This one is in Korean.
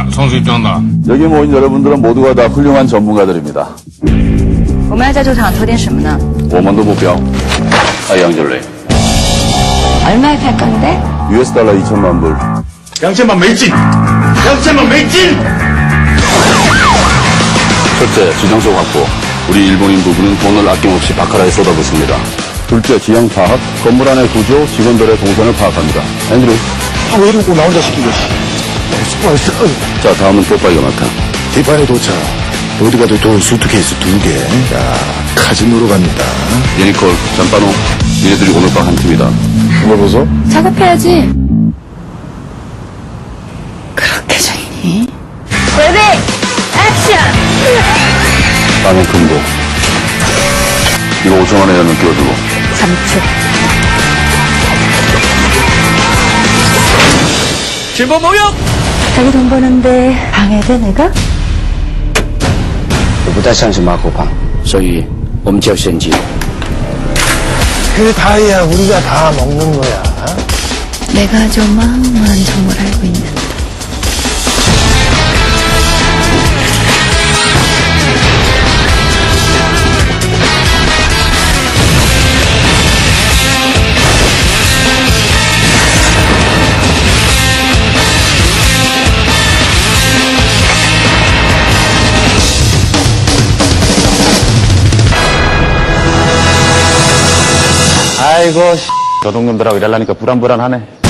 자, 선수 입장한다. 여기 모인 여러분들은 모두가 다 훌륭한 전문가들입니다. 我们要在这场投点什么呢？ 오만도 목표, 하이양절레, 얼마에 팔 건데? US 달러 2천만 불. 两千万美金，两千万美金。 첫째, 지정석 확보. 우리 일본인 부부는 돈을 아낌없이 바카라에 쏟아붓습니다. 둘째, 지형 파악. 건물 안의 구조, 직원들의 동선을 파악합니다. 앤드류. 아, 왜 이러고 나 혼자 시키고. 자, 다음은 뽀빠이가 맡아. 디파에 도착. 보드가드 돈 수트케이스 두 개. 자, 카지노로 갑니다. 예니콜, 잠바노. 니네들이 오늘 밤 한 팀이다. 이거 보소? 작업해야지. 그렇게 좋니? 레디 액션! 빵은 금고. 이거 5천 원에 넣는 끼워주고. 3초. 신보 모욕！ 자기 돈 버는데 방해돼 내가? 我不再像是马后炮，所以我们就要先进。 그 다이야 우리가 다 먹는 거야. 내가 아주 어마어마한 정보를 알고 있는. 아이고, 씨. 저동년들하고 일하려니까 불안불안하네.